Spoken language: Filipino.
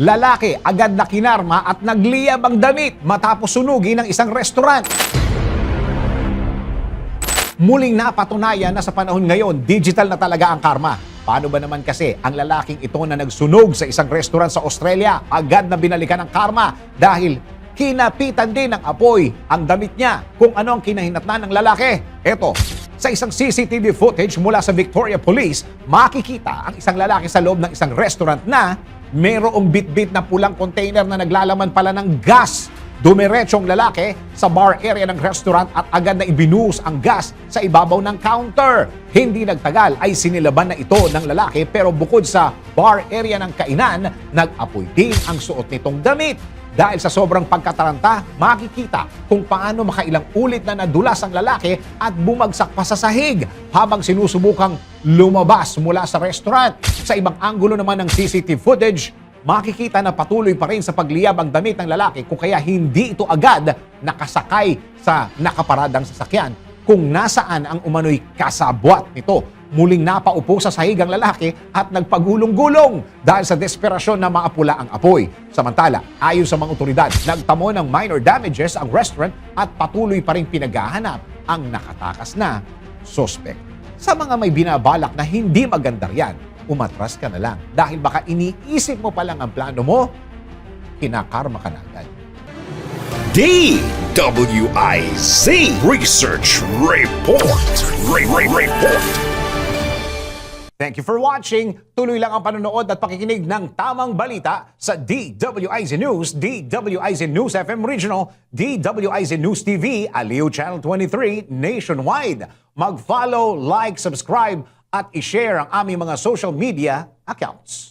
Lalaki agad na kinarma at nagliyab ang damit matapos sunugin ng isang restaurant. Muling napatunayan na sa panahon ngayon, digital na talaga ang karma. Paano ba naman kasi ang lalaking ito na nagsunog sa isang restaurant sa Australia, agad na binalikan ng karma dahil kinapitan din ng apoy ang damit niya kung ano ang kinahinatnan ng lalaki. Eto, sa isang CCTV footage mula sa Victoria Police, makikita ang isang lalaki sa loob ng isang restaurant na mayroong bit-bit na pulang container na naglalaman pala ng gas Dumiretsong lalaki sa bar area ng restaurant at agad na ibinuhos ang gas sa ibabaw ng counter. Hindi nagtagal ay sinilaban na ito ng lalaki pero bukod sa bar area ng kainan, nag-apoy din ang suot nitong damit. Dahil sa sobrang pagkataranta, makikita kung paano makailang ulit na nadulas ang lalaki at bumagsak pa sa sahig habang sinusubukang lumabas mula sa restaurant. Sa ibang anggulo naman ng CCTV footage, makikita na patuloy pa rin sa pagliyab ang damit ng lalaki kung kaya hindi ito agad nakasakay sa nakaparadang sasakyan kung nasaan ang umano'y kasabwat nito. Muling napaupo sa sahig ang lalaki at nagpagulong-gulong dahil sa desperasyon na maapula ang apoy. Samantala, ayon sa mga otoridad, nagtamo ng minor damages ang restaurant at patuloy pa rin pinaghahanap ang nakatakas na sospek. Sa mga may binabalak na hindi maganda yan, umatras ka na lang. Dahil baka iniisip mo pa lang ang plano mo, kinakarma ka na agad. DWIZ Research Report. Re- Re- Report. Thank you for watching. Tuloy lang ang panonood at pakikinig ng tamang balita sa DWIZ News, DWIZ News FM Regional, DWIZ News TV, Aliw Channel 23, nationwide. Mag-follow, like, subscribe, at i-share ang aming mga social media accounts.